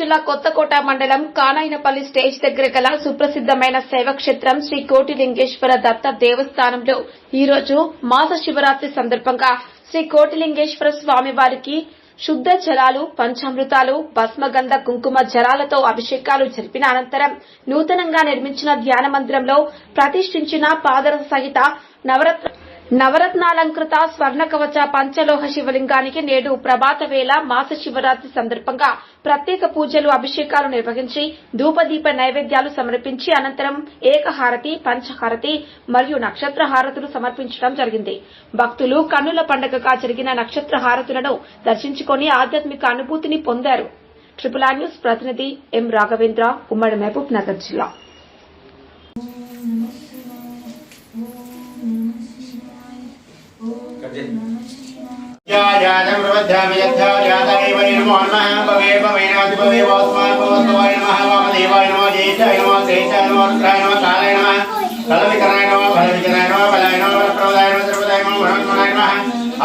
జిల్లా కొత్తకోట మండలం కానాయనపల్లి స్టేజ్ దగ్గర గల సుప్రసిద్దమైన శైవక్షేత్రం శ్రీ కోటిలింగేశ్వర దత్త దేవస్థానంలో ఈ రోజు మాస శివరాత్రి సందర్భంగా శ్రీ కోటిలింగేశ్వర స్వామి వారికి శుద్ధ జలాలు పంచామృతాలు భస్మగంధ కుంకుమ జలాలతో అభిషేకాలు జరిపిన అనంతరం నూతనంగా నిర్మించిన ధ్యాన మందిరంలో ప్రతిష్ఠించిన పాదరస సహిత నవరత్న నవరత్నాలంకృత స్వర్ణ కవచ పంచలోహ శివలింగానికి నేడు ప్రభాత వేళ మాస శివరాత్రి సందర్భంగా ప్రత్యేక పూజలు అభిషేకాలు నిర్వహించి ధూపదీప నైవేద్యాలు సమర్పించి అనంతరం ఏకహారతి పంచహారతి మరియు నక్షత్ర హారతులు సమర్పించడం జరిగింది. భక్తులు కన్నుల పండుగగా జరిగిన నక్షత్ర హారతులను దర్శించుకొని ఆధ్యాత్మిక అనుభూతిని పొందారు. ట్రిపుల్ న్యూస్ ప్రతినిధి ఎం రాఘవేంద్ర ఉమ్మడి మహబూబ్ నగర్ జిల్లా.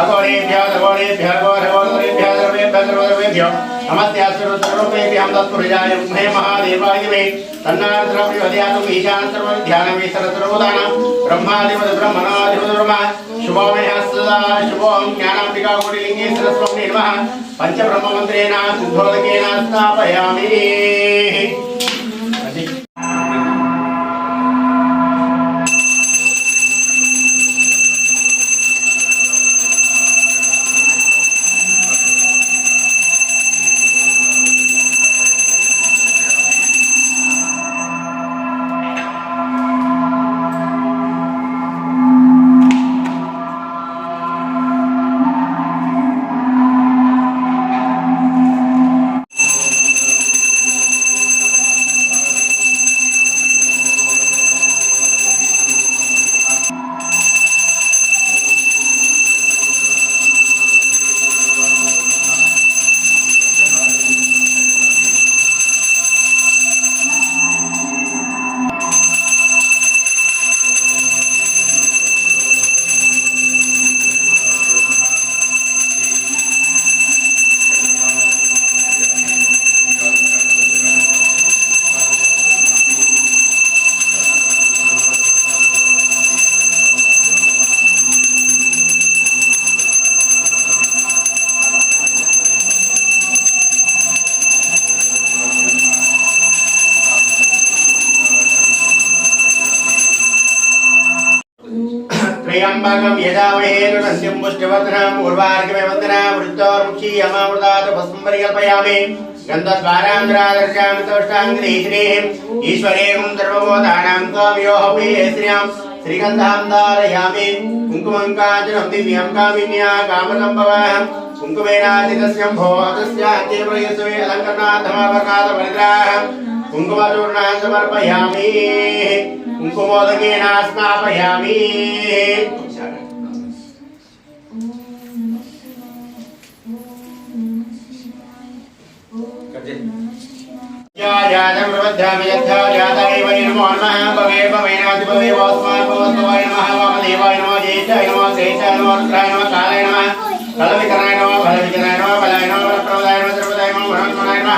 అగోరేభ్య సగోరేభ్య గోరగోరేభ్య ద్రవేభ్య ద్రవేభ్య नमस्ते अश्वरूपेभ्यां तत्पुरुषाय महे महादेवाय मे तन्नार्थ्रविवदयातुम् ईशान् सर्वध्यानमे सरस्वरूपदान ब्रह्माधिपति ब्रह्मणाधिपति ब्रह्म शुभो मे हस्तदा शुभोऽहं ज्ञानाम्बिकाकुटिलिङ्गे सरस्वं निर्मः पञ्चब्रह्ममन्त्रेण सिद्धोदकेन स्थापयामि त्र्यम्बकं यदावहेरुणस्यं पुष्टिवर्धनम् उर्वार्कमे वन्दनाम् वृत्तोर्मुक्षी यमामृतात् भस्मं परिकल्पयामि गन्धद्वारान्द्रादर्शामितोष्टाङ्ग्रीश्रीम् ईश्वरेऽहं सर्वबोधानां कामयोः श्रियां श्रीगन्धां धारयामि कुङ्कुमं काचनं दिव्यं कामिन्या कामकम्बवः कुङ्कुमेनादितस्यम्भो तस्यान्ते प्रयस्वे अलङ्करणार्थमापकादपरित्राः కుంకుమచూర్ణాం సమర్పయామి కుంకుమోదకేన స్నాపయామి కలవికరాయణ బలవికరాయణ బలాయణ ప్రదాయణ తిరుపదాయణ బ్రహ్మణాయణ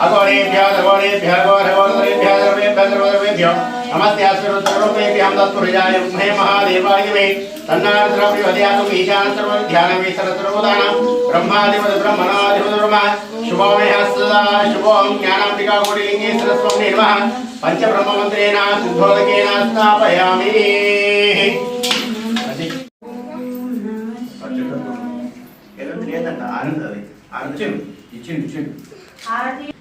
అగోరేభ్యో ब्रह्मणेभ्यः गौरवोत्तरेभ्यः सर्वेभ्यः सर्वभ्यः नमस्यास्मिन् सर्वपेभ्यः तत्पुरुषाय ब्रह्मे महादेवाय मे तन्नारद्रवि हदयातु ईशान सर्वं ध्यानं मे सरस्वदान ब्रह्मादिवद ब्रह्मणादिवद ब्रह्म शुभो मे हस्तदा शुभोऽहं ज्ञानाम्बिका गुडिलिङ्गे सरस्वं मे नमः पञ्चब्रह्ममन्त्रेण सिद्धोदकेन स्थापयामि లేదంట ఆనంద్ అది ఇచ్చిండు ఇచ్చిండు ఇచ్చిండు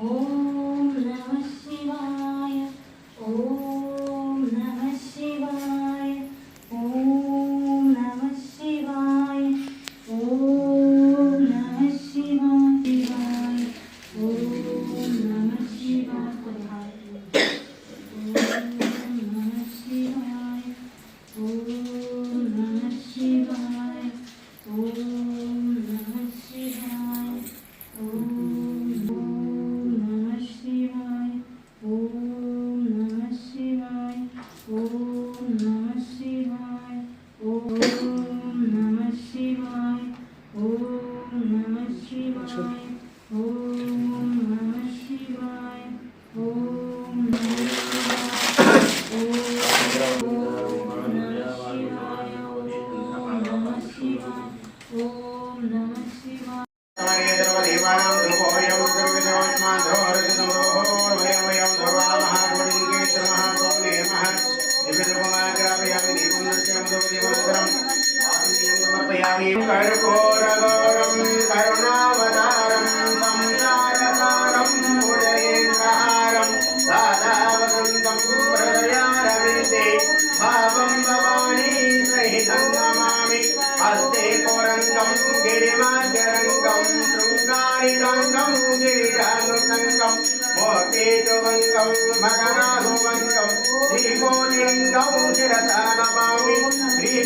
Oh. कर्कोरगौरं करुणावतारं संज्ञानतारं पुडरेन्द्रहारं दादावसन्तं प्रदयारविन्दे भावं भवानी सहितं नमामि हस्ते कोरङ्गं गिरिमाजरङ्गं